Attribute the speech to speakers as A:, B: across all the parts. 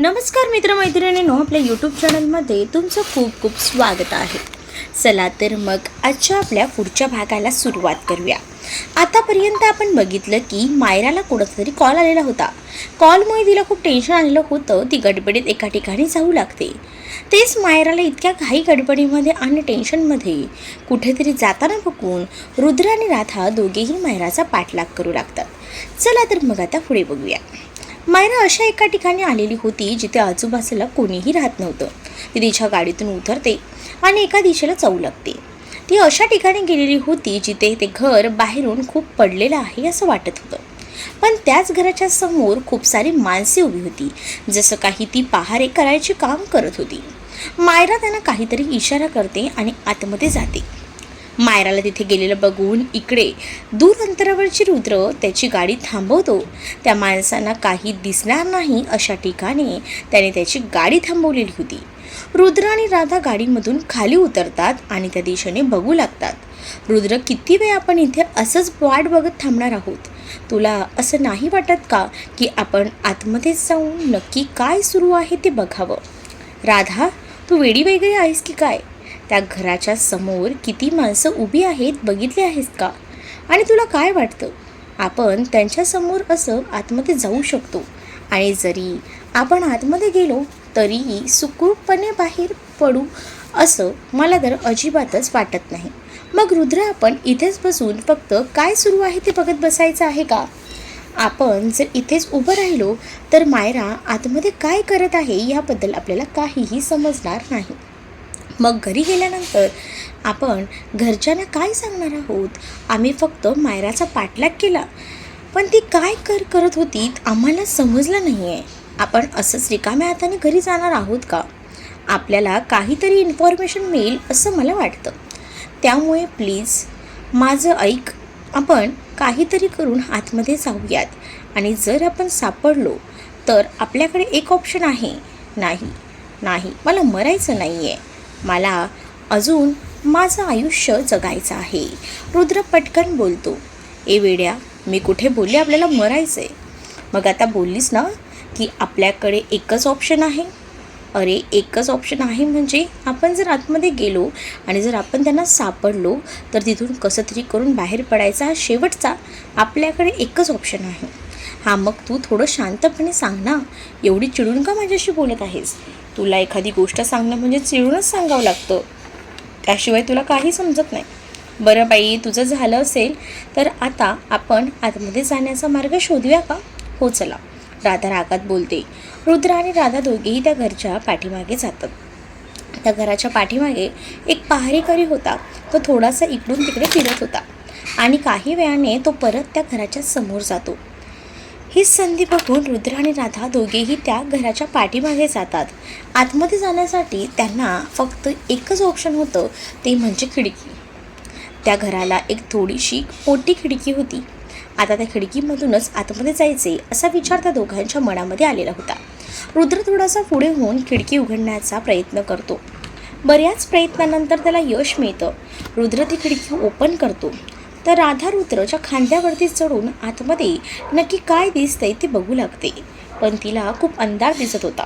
A: नमस्कार मित्रमैत्रिणींनो आपल्या यूट्यूब चॅनलमध्ये तुमचं खूप खूप स्वागत आहे. चला तर मग आजच्या आपल्या पुढच्या भागाला सुरुवात करूया. आतापर्यंत आपण बघितलं की मायराला कोणाचा तरी कॉल आलेला होता. कॉलमुळे तिला खूप टेन्शन आलेलं होतं ती गडबडीत एका ठिकाणी जाऊ लागते. तेच मायराला इतक्या घाई गडबडीमध्ये आणि टेन्शनमध्ये कुठेतरी जाताना बघून रुद्र आणि राधा दोघेही मायराचा पाठलाग करू लागतात. चला तर मग आता पुढे बघूया. मायरा अशा एका ठिकाणी आलेली होती जिथे आजूबाजूला कोणीही राहत नव्हतं. ती तिच्या गाडीतून उतरते आणि एका दिशेला जाऊ लागते. ती अशा ठिकाणी गेलेली होती जिथे ते घर बाहेरून खूप पडलेलं आहे असं वाटत होतं. पण त्याच घराच्या समोर खूप सारी माणसे उभी होती जसं काही ती पहारे करायचे काम करत होती. मायरा त्यांना काहीतरी इशारा करते आणि आतमध्ये जाते. मायराला तिथे गेलेलं बघून इकडे दूर अंतरावरची रुद्र त्याची गाडी थांबवतो. त्या माणसांना काही दिसणार नाही अशा ठिकाणी त्याने त्याची गाडी थांबवलेली होती. रुद्र आणि राधा गाडीमधून खाली उतरतात आणि त्या दिशेने बघू लागतात. रुद्र किती वेळ आपण इथे असंच वाट बघत थांबणार आहोत? तुला असं नाही वाटत का की आपण आतमध्ये जाऊन नक्की काय सुरू आहे ते बघावं? राधा तू वेडी वगैरे आहेस की काय? त्या घराच्या समोर किती माणसं उभी आहेत बघितली आहेस का? आणि तुला काय वाटतं? आपण त्यांच्यासमोर असं आतमध्ये जाऊ शकतो. आणि जरी आपण आतमध्ये गेलो तरीही सुखरूपपणे बाहेर पडू असं मला तर अजिबातच वाटत नाही. मग रुद्र आपण इथेच बसून फक्त काय सुरू आहे ते बघत बसायचं आहे का? आपण जर इथेच उभं राहिलो तर मायरा आतमध्ये काय करत आहे याबद्दल आपल्याला काहीही समजणार नाही. मग घरी गेल्यानंतर आपण घरच्यांना काय सांगणार आहोत? आम्ही फक्त मायराचा पाठलाग केला. पण ती काय कर करत होती आम्हाला समजलं नाही आहे आपण असंच रिकाम्या हाताने घरी जाणार आहोत का? आपल्याला काहीतरी इन्फॉर्मेशन मिळेल असं मला वाटतं. त्यामुळे प्लीज माझं ऐक. आपण काहीतरी करून आतमध्ये जाऊयात. आणि जर आपण सापडलो तर आपल्याकडे एक ऑप्शन आहे. नाही. नाही. मला मरायचं नाही आहे मला अजून माझं आयुष्य जगायचं आहे. रुद्र पटकन बोलतो ए वेड्या मी कुठे बोलले आपल्याला मरायचं आहे मग आता बोललीस ना की आपल्याकडे एकच ऑप्शन आहे. अरे एकच ऑप्शन आहे म्हणजे आपण जर आतमध्ये गेलो आणि जर आपण त्यांना सापडलो तर तिथून कसं तरी करून बाहेर पडायचा हा शेवटचा आपल्याकडे एकच ऑप्शन आहे. हा मग तू थोडं शांतपणे सांग ना एवढी चिडून का माझ्याशी बोलत आहेस? तुला एखादी गोष्ट सांगणं म्हणजे चिडूनच सांगावं लागतं. त्याशिवाय तुला काही समजत नाही. बरं बाई तुझं झालं असेल तर आता आपण आतमध्ये जाण्याचा मार्ग शोधूया का? हो चला. राधा रागात बोलते. रुद्र आणि राधा दोघेही त्या घरच्या पाठीमागे जातात. त्या घराच्या पाठीमागे एक पहारेकरी होता. तो थोडासा इकडून तिकडे फिरत होता. आणि काही वेळाने तो परत त्या घराच्या समोर जातो. ही संधी बघून रुद्र आणि राधा दोघेही त्या घराच्या पाठीमागे जातात. आतमध्ये जाण्यासाठी त्यांना फक्त एकच ऑप्शन होतं ते म्हणजे खिडकी. त्या घराला एक थोडीशी मोठी खिडकी होती. आता त्या खिडकीमधूनच आतमध्ये जायचे असा विचार त्या दोघांच्या मनामध्ये आलेला होता. रुद्र थोडासा पुढे होऊन खिडकी उघडण्याचा प्रयत्न करतो. बऱ्याच प्रयत्नानंतर त्याला यश मिळतं. रुद्र ती खिडकी ओपन करतो. तर राधा रुद्रच्या खांद्यावरती चढून आतमध्ये नक्की काय दिसतंय ते बघू लागते. पण तिला खूप अंधार दिसत होता.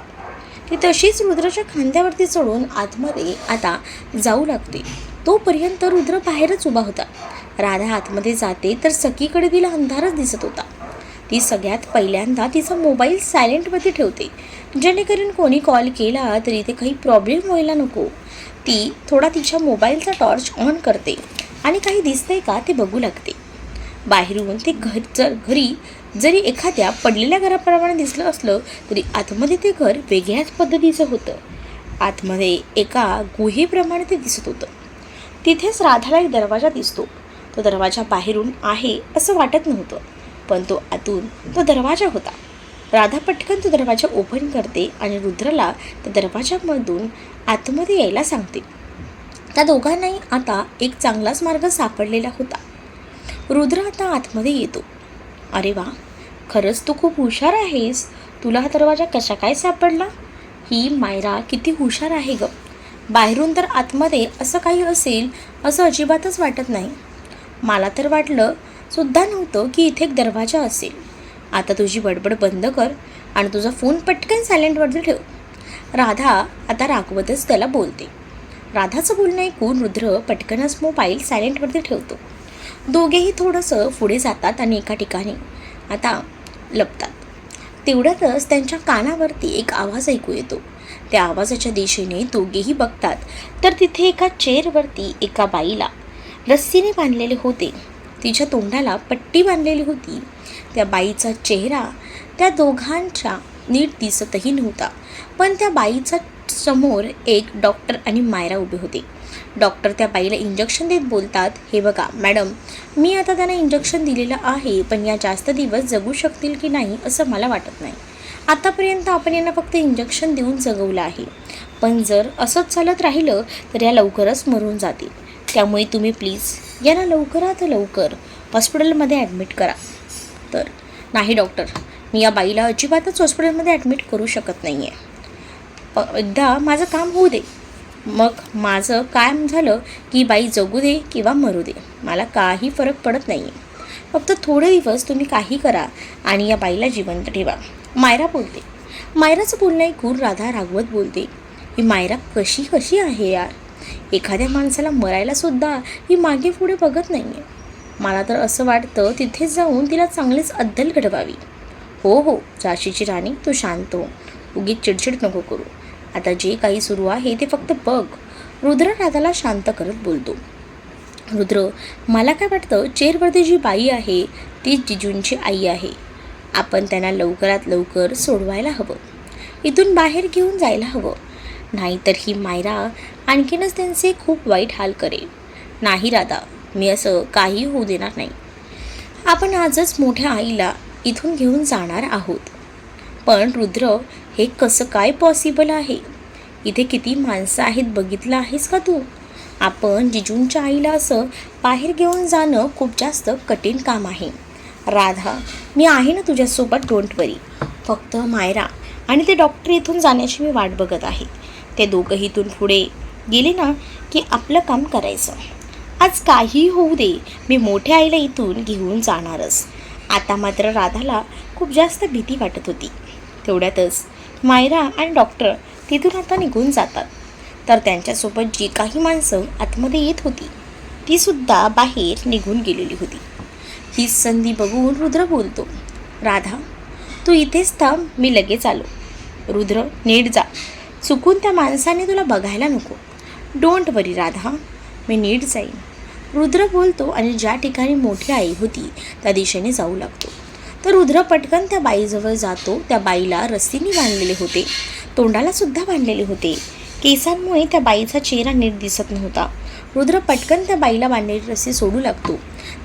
A: ती तशीच रुद्राच्या खांद्यावरती चढून आतमध्ये आता जाऊ लागते. तोपर्यंत रुद्र बाहेरच उभा होता. राधा आतमध्ये जाते तर सखीकडे तिला अंधारच दिसत होता. ती सगळ्यात पहिल्यांदा तिचा मोबाईल सायलेंटमध्ये ठेवते. जेणेकरून कोणी कॉल केला तरी ते काही प्रॉब्लेम व्हायला नको. ती थोडा तिच्या मोबाईलचा टॉर्च ऑन करते. आणि काही दिसतंय का ते बघू लागते. बाहेरून ते घर जर घरी जरी एखाद्या पडलेल्या घराप्रमाणे दिसलं असलं तरी आतमध्ये ते घर वेगळ्याच पद्धतीचं होतं. आतमध्ये एका गुहेप्रमाणे ते दिसत होतं. तिथेच राधाला एक दरवाजा दिसतो. तो दरवाजा बाहेरून आहे असं वाटत नव्हतं पण तो आतून तो दरवाजा होता. राधा पटकन तो दरवाजा ओपन करते आणि रुद्रला त्या दरवाजामधून आतमध्ये यायला सांगते. त्या दोघांनाही आता एक चांगलाच मार्ग सापडलेला होता. रुद्र आता आतमध्ये येतो. अरे वा खरंच तू खूप हुशार आहेस. तुला हा दरवाजा कशा काय सापडला? ही मायरा किती हुशार आहे ग. बाहेरून तर आतमध्ये असं काही असेल असं अजिबातच वाटत नाही. मला तर वाटलं सुद्धा नव्हतं की इथे एक दरवाजा असेल. आता तुझी बडबड बंद कर आणि तुझा फोन पटकन सायलेंटवरती ठेव. राधा आता रागवतच त्याला बोलते. राधाचं बोलणं ऐकून रुद्र पटकनच मोबाईल सायलेंटवरती ठेवतो. दोघेही थोडंसं पुढे जातात आणि एका ठिकाणी आता लपतात. तेवढ्यातच त्यांच्या कानावरती एक आवाज ऐकू येतो. त्या आवाजाच्या दिशेने दोघेही बघतात. तर तिथे एका चेअरवरती एका बाईला रस्सीने बांधलेले होते. तिच्या तोंडाला पट्टी बांधलेली होती. त्या बाईचा चेहरा त्या दोघांच्या नीट दिसतही नव्हता. पण त्या बाईचा समोर एक डॉक्टर आणि मायरा उभी होते. डॉक्टर त्या बाईला इंजेक्शन देत बोलतात हे बघा मॅडम मी आता त्यांना इंजेक्शन दिलेलं आहे पण या जास्त दिवस जगू शकतील की नाही असं मला वाटत नाही. आतापर्यंत आपण यांना फक्त इंजेक्शन देऊन जगवलं आहे. पण जर असंच चालत राहिलं तर या लवकरच मरून जातील. त्यामुळे तुम्ही प्लीज यांना लवकरात लवकर हॉस्पिटलमध्ये ॲडमिट करा. तर नाही डॉक्टर मी या बाईला अजिबातच हॉस्पिटलमध्ये ॲडमिट करू शकत नाही आहे एकदा माझं काम होऊ दे. मग माझं काय झालं की बाई जगू दे किंवा मरू दे. मला काही फरक पडत नाही आहे फक्त थोडे दिवस तुम्ही काही करा आणि या बाईला जिवंत ठेवा. मायरा बोलते. मायराचं बोलणं ऐकून राधा रागवत बोलते. ही मायरा कशी कशी आहे यार? एखाद्या माणसाला मरायला सुद्धा ही मागे पुढे बघत नाही आहे मला तर असं वाटतं तिथे जाऊन तिला चांगलीच अद्दल घडवावी. हो हो झाशीची राणी तू शांत हो. उगीच चिडचिड नको करू. आता जे काही सुरू आहे ते फक्त बघ. रुद्रराधाला शांत करत बोलतो. रुद्र मला काय वाटतं चेअरवरती जी बाई आहे ती जिजूंची आई आहे. आपण त्यांना लवकरात लवकर सोडवायला हवं. इथून बाहेर घेऊन जायला हवं. नाहीतर ही मायरा आणखीनच त्यांचे खूप वाईट हाल करेल. नाही राधा मी असं काही होऊ देणार नाही. आपण आजच मोठ्या आईला इथून घेऊन जाणार आहोत. पण रुद्र हे कसं काय पॉसिबल आहे? इथे किती माणसं आहेत बघितलं आहेस का तू? आपण जिजूंच्या आईला असं बाहेर घेऊन जाणं खूप जास्त कठीण काम आहे. राधा मी आहे ना तुझ्यासोबत डोंट वरी फक्त मायरा आणि ते डॉक्टर इथून जाण्याची मी वाट बघत आहे. ते दोघंही इथून पुढे गेले ना की आपलं काम करायचं. आज काही होऊ दे मी मोठ्या आईला इथून घेऊन जाणारच. आता मात्र राधाला खूप जास्त भीती वाटत होती. तेवढ्यातच मायरा आणि डॉक्टर तिथून आता निघून जातात. तर त्यांच्यासोबत जी काही माणसं आतमध्ये येत होती तीसुद्धा बाहेर निघून गेलेली होती. ही संधी बघून रुद्र बोलतो राधा तू इथेच थांब मी लगेच आलो. रुद्र नीट जा. चुकून त्या माणसाने तुला बघायला नको. डोंट वरी राधा. मी नीट जाईन. रुद्र बोलतो आणि ज्या ठिकाणी मोठी आई होती त्या दिशेने जाऊ लागतो. तर रुद्र पटकन त्या बाईजवळ जातो. त्या बाईला रस्सीने बांधलेले होते. तोंडाला सुद्धा बांधलेले होते. केसांमुळे त्या बाईचा चेहरा नीट दिसत नव्हता. रुद्र पटकन त्या बाईला बांधलेली रस्सी सोडू लागतो.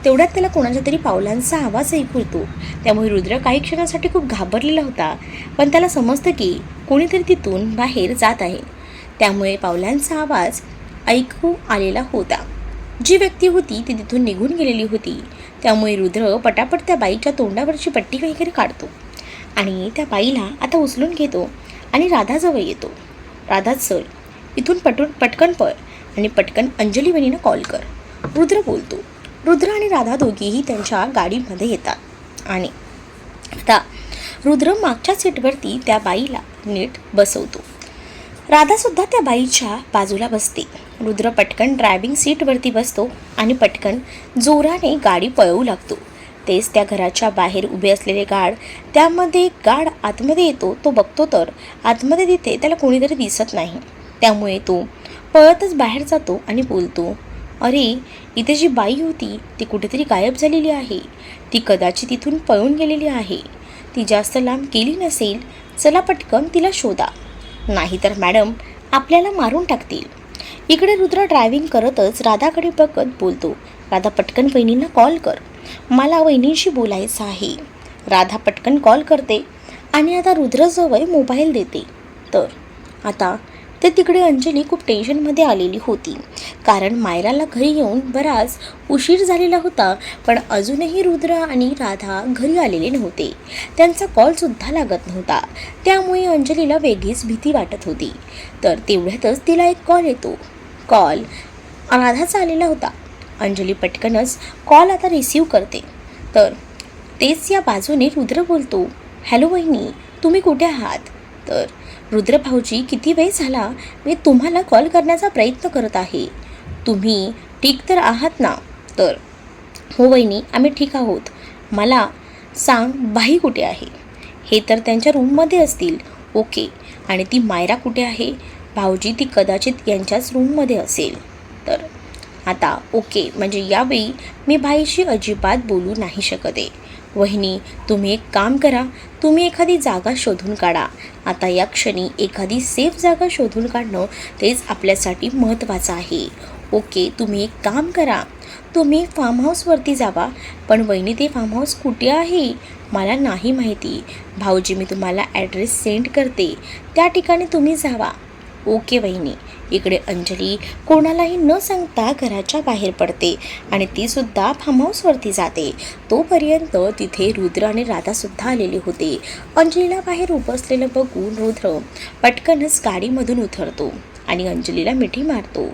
A: तेवढ्यात त्याला कोणाच्या तरी पावलांचा आवाज ऐकू येतो. त्यामुळे रुद्र काही क्षणासाठी खूप घाबरलेला होता. पण त्याला समजतं की कोणीतरी तिथून बाहेर जात आहे. त्यामुळे पावलांचा आवाज ऐकू आलेला होता. जी व्यक्ती होती ती तिथून निघून गेलेली होती. त्यामुळे रुद्र पटापट त्या बाईच्या तोंडावरची पट्टी वगैरे काढतो. आणि त्या बाईला आता उचलून घेतो आणि राधाजवळ येतो. राधा चल. इथून पटून पटकन पळ आणि पटकन अंजली बहिणीनं कॉल कर. रुद्र बोलतो. रुद्र आणि राधा दोघीही त्यांच्या गाडीमध्ये येतात. आणि आता रुद्र मागच्या सीटवरती त्या बाईला नीट बसवतो. राधासुद्धा त्या बाईच्या बाजूला बसते. रुद्र पटकन ड्रायव्हिंग सीटवरती बसतो आणि पटकन जोराने गाडी पळवू लागतो. तेच त्या घराच्या बाहेर उभे असलेले गाड त्यामध्ये एक गाड आतमध्ये येतो तो बघतो तर आतमध्ये तिथे त्याला कोणीतरी दिसत नाही. त्यामुळे तो पळतच बाहेर जातो आणि बोलतो अरे इथे जी बाई होती ती कुठेतरी गायब झालेली आहे. ती कदाचित तिथून पळून गेलेली आहे. ती जास्त लांब गेली नसेल चला पटकन तिला शोधा. नाहीतर मॅडम आपल्याला मारून टाकतील. इकडे रुद्र ड्रायव्हिंग करतच राधाकडे बघत बोलतो राधा पटकन वहिनींना कॉल कर. मला वहिनींशी बोलायचं आहे. राधा पटकन कॉल करते आणि आता रुद्रजवळ मोबाईल देते. तर आता ते तिकडे अंजली खूप टेन्शनमध्ये आलेली होती. कारण मायराला घरी येऊन बराच उशीर झालेला होता पण अजूनही रुद्र आणि राधा घरी आलेले नव्हते. त्यांचा कॉलसुद्धा लागत नव्हता. त्यामुळे अंजलीला वेगळीच भीती वाटत होती. तर तेवढ्यातच तिला एक कॉल येतो. कॉल राधाचा आलेला होता. अंजली पटकनच कॉल आता रिसीव करते. तर तेच या बाजूने रुद्र बोलतो हॅलो वहिनी तुम्ही कुठे आहात? तर रुद्र भाऊजी किती वेळ झाला? मी तुम्हाला कॉल करण्याचा प्रयत्न करत आहे. तुम्ही ठीक तर आहात ना? तर. हो वहिनी आम्ही ठीक आहोत. मला सांग बाई कुठे आहे? हे तर त्यांच्या रूममध्ये असतील. ओके. आणि ती मायरा कुठे आहे? भाऊजी ती कदाचित यांच्याच रूममध्ये असेल. तर. आता ओके. म्हणजे यावेळी मी भाईशी अजिबात बोलू नाही शकत. आहे वहिनी तुम्ही एक काम करा. तुम्ही एखादी जागा शोधून काढा. आता या क्षणी एखादी सेफ जागा शोधून काढणं तेच आपल्यासाठी महत्त्वाचं आहे. ओके तुम्ही एक काम करा. तुम्ही फार्म हाऊसवरती जावा. पण वहिनी ते फार्म हाऊस कुठे आहे? मला नाही माहिती. भाऊजी मी तुम्हाला ॲड्रेस सेंड करते. त्या ठिकाणी तुम्ही जावा. ओके वहिनी. इकडे अंजली कोणालाही न सांगता घराच्या बाहेर पडते आणि ती सुद्धा फार्म हाऊसवरती जाते. तोपर्यंत तिथे रुद्र आणि राधासुद्धा आलेले होते. अंजलीला बाहेर उपसलेलं बघून रुद्र पटकनच गाडीमधून उतरतो आणि अंजलीला मिठी मारतो.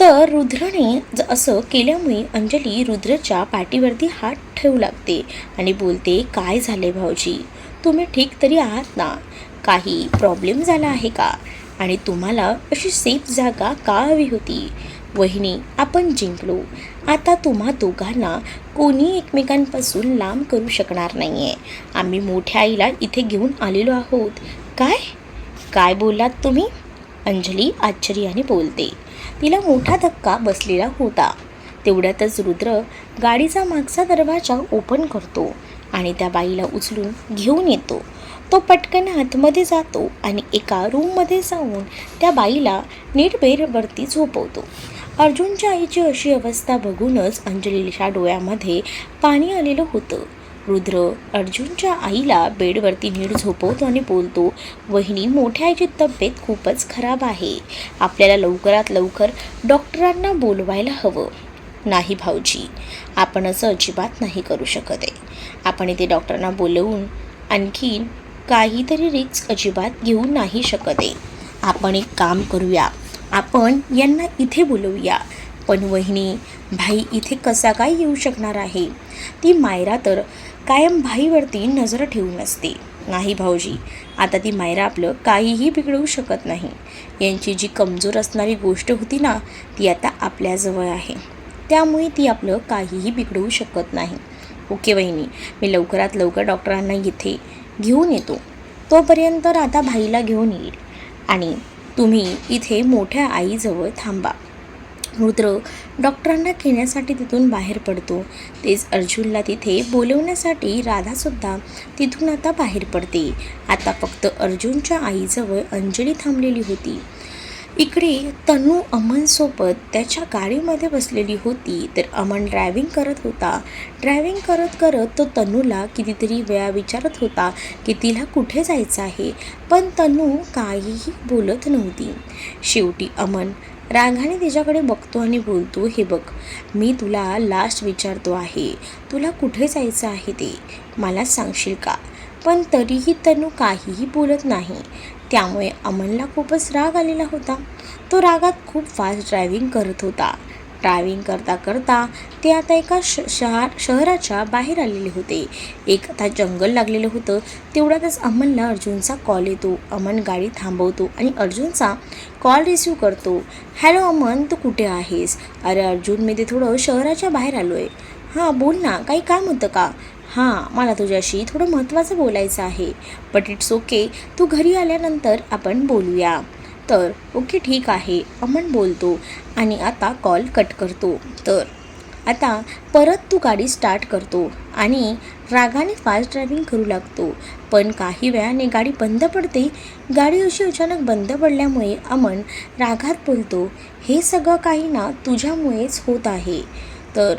A: तर रुद्राने ज असं केल्यामुळे अंजली रुद्रच्या पाठीवरती हात ठेवू लागते आणि बोलते काय झाले भाऊजी? तुम्ही ठीक तरी आहात ना? काही प्रॉब्लेम झाला आहे का? आणि तुम्हाला अशी सेफ जागा का हवी होती? वहिनी आपण जिंकलो. आता तुम्हा दोघांना कोणी एकमेकांपासून लांब करू शकणार नाही आहे आम्ही मोठ्या आईला इथे घेऊन आलेलो आहोत. काय? काय बोललात तुम्ही? अंजली आश्चर्याने बोलते. तिला मोठा धक्का बसलेला होता. तेवढ्यातच रुद्र गाडीचा मागचा दरवाजा ओपन करतो आणि त्या बाईला उचलून घेऊन येतो. तो पटकन आतमध्ये जातो आणि एका रूममध्ये जाऊन त्या बाईला नीट बेडवरती झोपवतो. अर्जुनच्या आईची अशी अवस्था बघूनच अंजलीच्या डोळ्यामध्ये पाणी आलेलं होतं. रुद्र अर्जुनच्या आईला बेडवरती नीट झोपवतो आणि बोलतो वहिनी मोठ्या आईची तब्येत खूपच खराब आहे. आपल्याला लवकरात लवकर डॉक्टरांना बोलवायला हवं. नाही भाऊजी आपण असं अजिबात नाही करू शकत आहे. आपण इथे डॉक्टरांना बोलवून आणखीन काहीतरी रिस्क अजिबात घेऊ नाही शकत. आहे आपण एक काम करूया. आपण यांना इथे बोलवूया. पण वहिनी भाई इथे कसा काय येऊ शकणार आहे? ती मायरा तर कायम भाईवरती नजर ठेवून असते. नाही भाऊजी आता ती मायरा आपलं काहीही बिघडवू शकत नाही. यांची जी कमजोर असणारी गोष्ट होती ना ती आता आपल्याजवळ आहे. त्यामुळे ती आपलं काहीही बिघडवू शकत नाही. ओके वहिनी मी लवकरात लवकर डॉक्टरांना इथे घेऊन येतो. तोपर्यंत आता भाईला घेऊन येईल आणि तुम्ही इथे मोठ्या आईजवळ थांबा. रुद्र डॉक्टरांना घेण्यासाठी तिथून बाहेर पडतो. तेच अर्जुनला तिथे बोलवण्यासाठी राधासुद्धा तिथून आता बाहेर पडते. आता फक्त अर्जुनच्या आईजवळ अंजली थांबलेली होती. इकडे तनू अमनसोबत त्याच्या गाडीमध्ये बसलेली होती तर अमन ड्रायव्हिंग करत होता. ड्रायव्हिंग करत करत तो तनूला कितीतरी वेळा विचारत होता की तिला कुठे जायचं आहे पण तनू काहीही बोलत नव्हती. शेवटी अमन रागाने तिच्याकडे बघतो आणि बोलतो हे बघ मी तुला लास्ट विचारतो आहे तुला कुठे जायचं आहे ते मला सांगशील का? पण तरीही तनू काहीही बोलत नाही. त्यामुळे अमनला खूपच राग आलेला होता. तो रागात खूप फास्ट ड्रायव्हिंग करत होता. ड्रायव्हिंग करता करता ते आता एका श शहर शहराच्या बाहेर आलेले होते. एक आता जंगल लागलेलं होतं. तेवढ्यातच अमनला अर्जुनचा कॉल येतो. अमन गाडी थांबवतो आणि अर्जुनचा कॉल रिसीव करतो. हॅलो अमन तू कुठे आहेस? अरे अर्जुन मी ते थोडं शहराच्या बाहेर आलो आहे हां बोल ना काही काम होतं का? हां मला तुझ्याशी थोडं महत्त्वाचं बोलायचं आहे. बट इट्स ओके तू घरी आल्यानंतर आपण बोलूया. तर ओके ठीक आहे. अमन बोलतो आणि आता कॉल कट करतो. तर आता परत तू गाडी स्टार्ट करतो आणि रागाने फास्ट ड्रायव्हिंग करू लागतो. पण काही वेळाने गाडी बंद पडते. गाडी अशी अचानक बंद पडल्यामुळे अमन रागात बोलतो हे सगळं काही ना तुझ्यामुळेच होत आहे. तर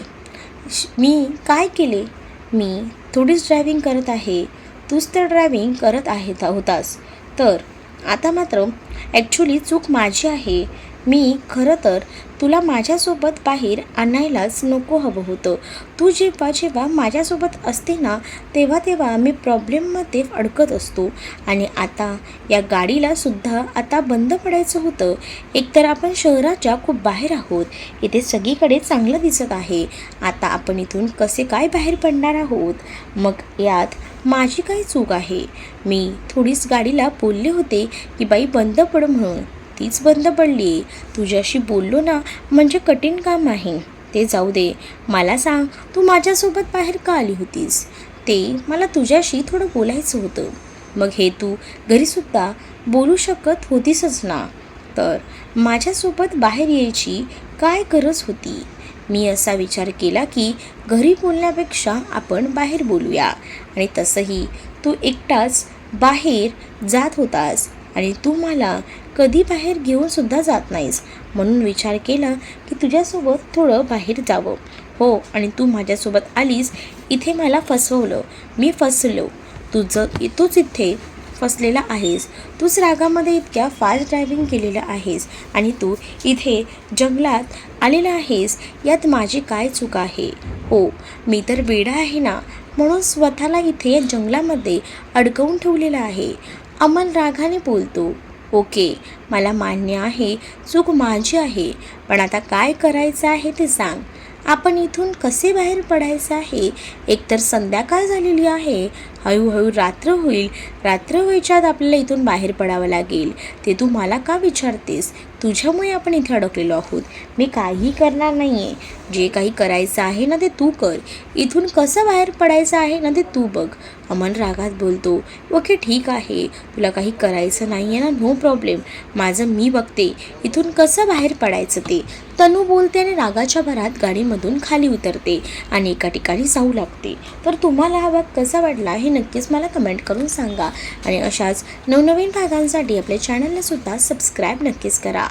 A: श- मी काय केले? मी थोडीच ड्रायव्हिंग करत आहे तूच तर ड्रायव्हिंग करत आहे होतास. तर आता मात्र ॲक्च्युली चूक माझी आहे. मी खरं तर तुला माझ्यासोबत बाहेर आणायलाच नको हवं होतं. तू जेव्हा जेव्हा माझ्यासोबत असते ना तेव्हा तेव्हा मी प्रॉब्लेममध्ये अडकत असतो. आणि आता या गाडीला सुद्धा आता बंद पडायचं होतं. एकतर आपण शहराच्या खूप बाहेर आहोत. इथे सगळीकडे चांगलं दिसत आहे. आता आपण इथून कसे काय बाहेर पडणार आहोत? मग यात माझी काही चूक आहे? मी थोडीच गाडीला बोलले होते की बाई बंद पड म्हणून. तीच बंद पडली. तुझ्याशी बोललो ना म्हणजे कठीण काम आहे. ते जाऊ दे. मला सांग तू माझ्यासोबत बाहेर का आली होतीस? ते मला तुझ्याशी थोडं बोलायचं होतं. मग हे तू घरीसुद्धा बोलू शकत होतीसच ना? तर माझ्यासोबत बाहेर यायची काय गरज होती? मी असा विचार केला की घरी बोलण्यापेक्षा आपण बाहेर बोलूया. आणि तसंही तू एकटाच बाहेर जात होतास आणि तू मला कधी बाहेर घेऊन सुद्धा जात नाहीस. म्हणून विचार केला की तुझ्यासोबत थोडं बाहेर जावं. हो आणि तू माझ्यासोबत आलीस इथे मला फसवलं. मी फसलो. तुझं तूच इथे फसलेला आहेस. तूच रागामध्ये इतक्या फास्ट ड्रायव्हिंग केलेलं आहेस. आणि तू इथे जंगलात आलेला आहेस. यात माझी काय चूक आहे? हो मी तर वेडा आहे ना? म्हणून स्वतःला इथे या जंगलामध्ये अडकवून ठेवलेलं आहे. अमन रागाने बोलतो. ओके मला मान्य आहे चूक माझी आहे पण आता काय करायचं आहे ते सांग. आपण इथून कसे बाहेर पडायचं आहे? एकतर संध्याकाळ झालेली आहे हळूहळू रात्र होईल. रात्र व्हायच्यात आपल्याला इथून बाहेर पडावं लागेल. ते तू मला का विचारतेस? तुझ्यामुळे आपण इथे अडकलेलो आहोत. मी काही करणार नाही आहे जे काही करायचं आहे ना ते तू कर. इथून कसं बाहेर पडायचं आहे ना ते तू बघ. अमन रागात बोलतो ओके ठीक आहे. तुला काही करायचं नाही आहे ना नो प्रॉब्लेम. माझं मी बघते. इथून कसं बाहेर पडायचं ते? तनू बोलते आणि रागाच्या भरात गाडीमधून खाली उतरते आणि एका ठिकाणी जाऊ लागते. तर तुम्हाला हा भाग कसा वाटला हे नक्कीच मला कमेंट करून सांगा. आणि अशाच नवनवीन भागांसाठी आपल्या चॅनलला सुद्धा सबस्क्राईब नक्कीच करा.